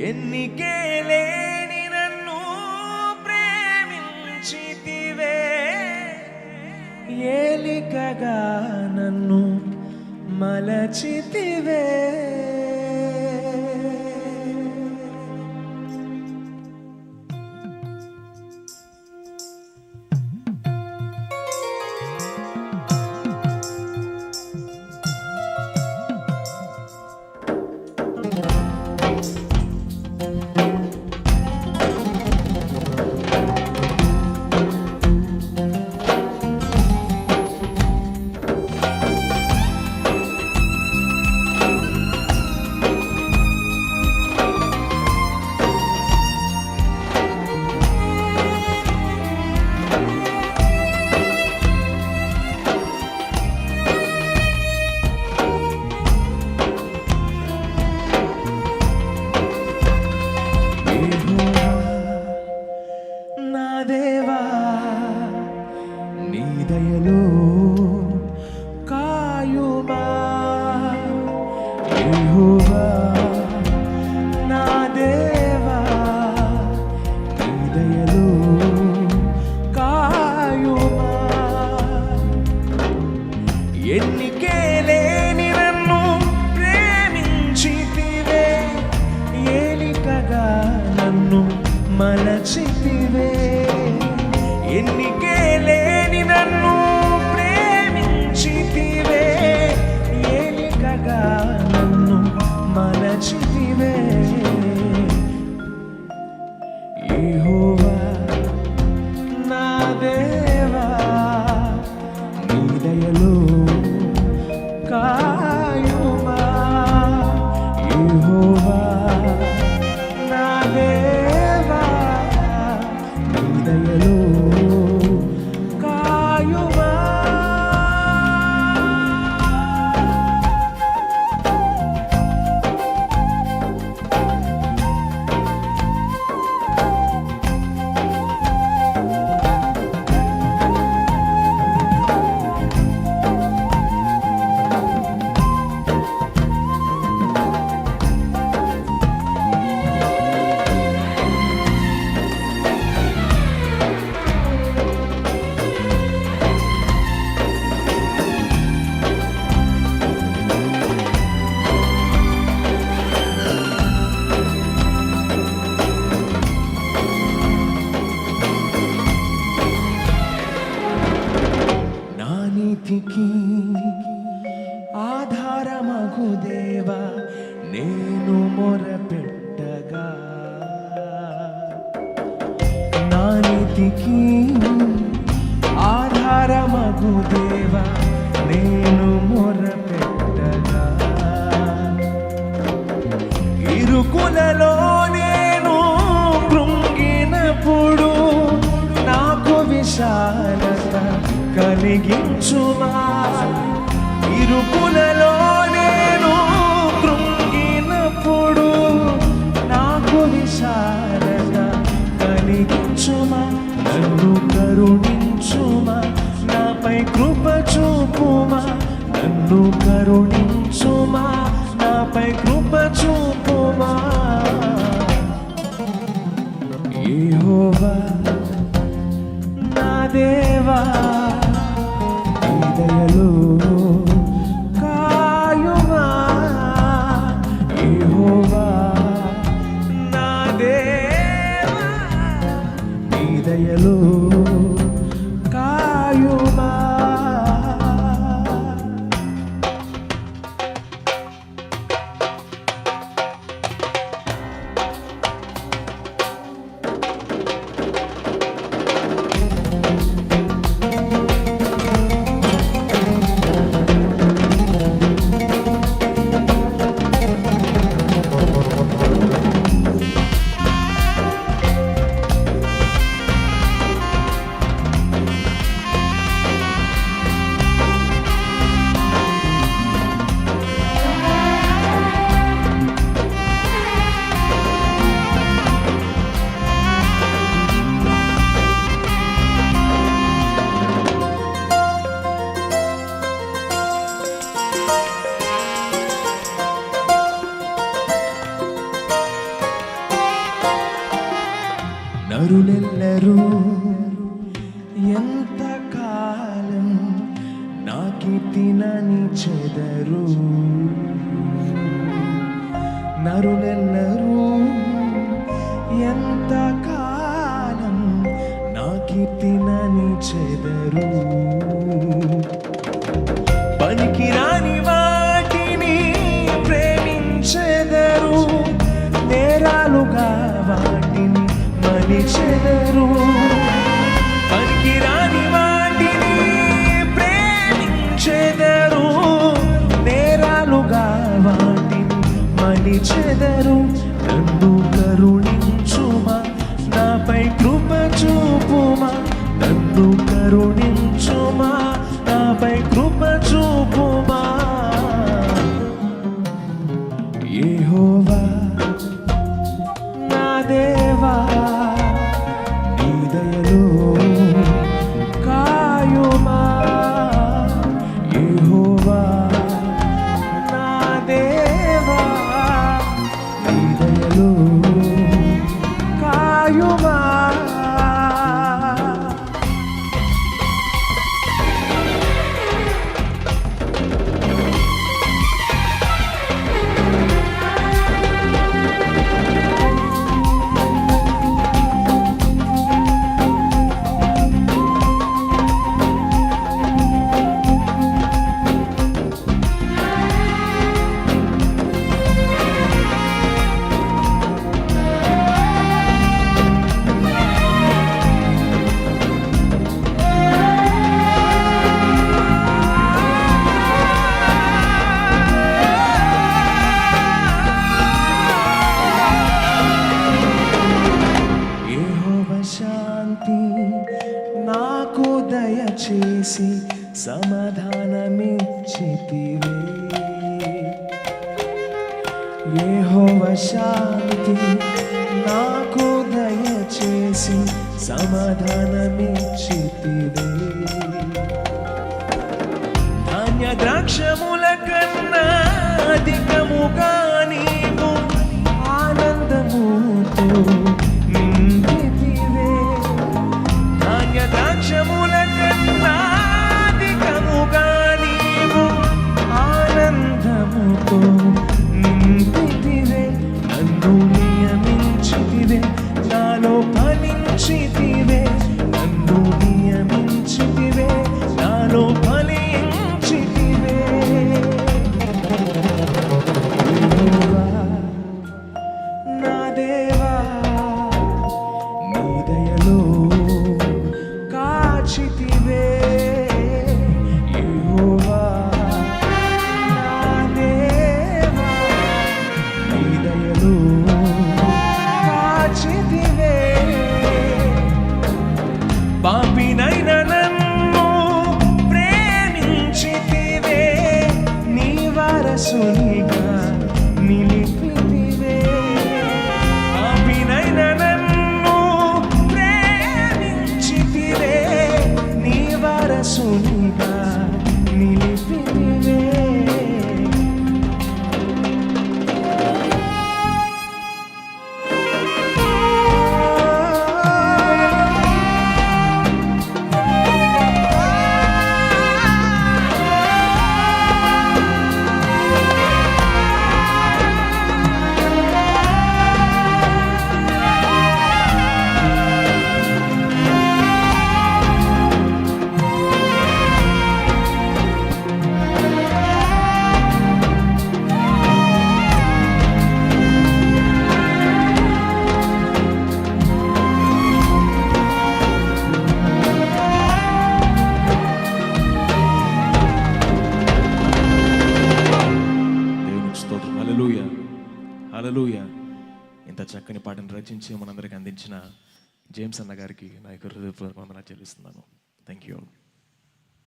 ఎన్నికేలేని నన్ను ప్రేమించితివే. ఏలికగా నన్ను మలచితివే. నన్ను మలచితివే. ఎన్నికే లేని నన్ను ప్రేమించితివే. ఏలికగా నన్ను మలచితివే. నీతికి ఆధారమగు దేవా నేను మొరపెట్టగా. ఇరుకులలో నేను కృంగినప్పుడు నాకు విశాలత కలిగించుమా. ఇరుకులలో కరుణించుమా? నాపై కృప చూపుమా? నన్ను కరుణించుమా? నాపై కృప చూపుమా? యెహోవా నా దేవా దయలో నా కీర్తినని చెదరు. నరులెల్లరూ ఎంత కాలం నా కీర్తినని చెదరు. పనికిరాని వాటిని ప్రేమించెదరు. నేరాలుగా వాటిని మలిచెదరు. వాటిని చెదరు. నన్ను కరుణించుమా? నాపై కృప చూపుమా? నన్ను కరుణించుమా? నాపై కృప చూపుమా? ఏహోవా నా దేవా యహోవ శాంతి నాకు దయచేసి సమాధానమిచ్చితివే. ధాన్య ద్రాక్షముల కన్నా అధికముగా Jasmine చక్కని పాటను రచించి మనందరికి అందించిన జేమ్స్ అన్న గారికి నా యొక్క హృదయపూర్వకంగా చెల్లిస్తున్నాను. Thank you